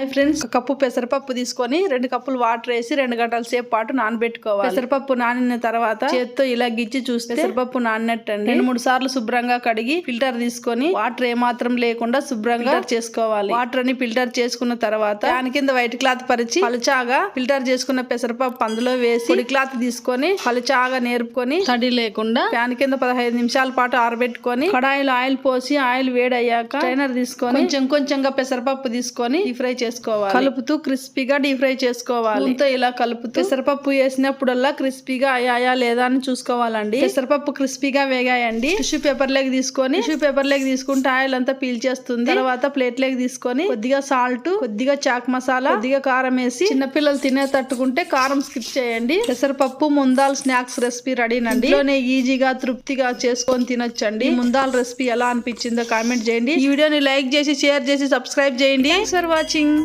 Hi friends ఒక cup పెసరపప్పు తీసుకొని రెండు కప్పులు వాటర్ వేసి రెండు గంటల సేపు పాటు నానబెట్టుకోవాలి. పెసరపప్పు నానిన తర్వాత చేత్తో ఇలా గిచ్చి చూస్తే పెసరపప్పు నానినట్టండి. రెండు మూడు సార్లు శుభ్రంగా కడిగి ఫిల్టర్ తీసుకొని వాటర్ ఏమాత్రం లేకుండా శుభ్రంగా చేసుకోవాలి. వాటర్ అని ఫిల్టర్ చేసుకున్న తర్వాత దాని కింద వైట్ క్లాత్ పరిచి పలుచాగా ఫిల్టర్ చేసుకున్న పెసరపప్పు అందులో వేసి పొడి క్లాత్ తీసుకొని పలుచాగా నేర్పుకొని తడి లేకుండా ఫ్యాన్ కింద పదహైదు నిమిషాల పాటు ఆరబెట్టుకొని కడాయిలో ఆయిల్ పోసి ఆయిల్ వేడయ్యాక ట్రైనర్ తీసుకొని కొంచెం కొంచెంగా పెసరపప్పు తీసుకొని డీప్ ఫ్రై చేసుకోవాలి కలుపుతూ క్రిస్పీగా డీప్ ఫ్రై చేసుకోవాలి. స్పూన్తో ఇలా కలుపుతూ పెసరపప్పు వేసినప్పుడల్లా క్రిస్పీగా అయ్యాయా లేదా అని చూసుకోవాలండి. పెసరపప్పు క్రిస్పీగా వేగాయండి. టిష్యూ పేపర్ లెగ్ తీసుకొని టిష్యూ పేపర్ లెగ్ తీసుకుంటే ఆయిల్ అంతా పీల్చేస్తుంది తర్వాత ప్లేట్ లెగ్ తీసుకొని కొద్దిగా సాల్ట్ కొద్దిగా చాక్ మసాలా కొద్దిగా కారం వేసి చిన్నపిల్లలు తినే తట్టుకుంటే కారం స్కిప్ చేయండి. పెసరపప్పు ముందాల్ స్నాక్స్ రెసిపీ రెడీనండి. ఇంట్లోనే ఈజీగా తృప్తిగా చేసుకొని తినొచ్చండి. ముందాల్ రెసిపీ ఎలా అనిపించిందో కామెంట్ చేయండి. ఈ వీడియోని లైక్ చేసి షేర్ చేసి సబ్స్క్రైబ్ చేయండి. For watching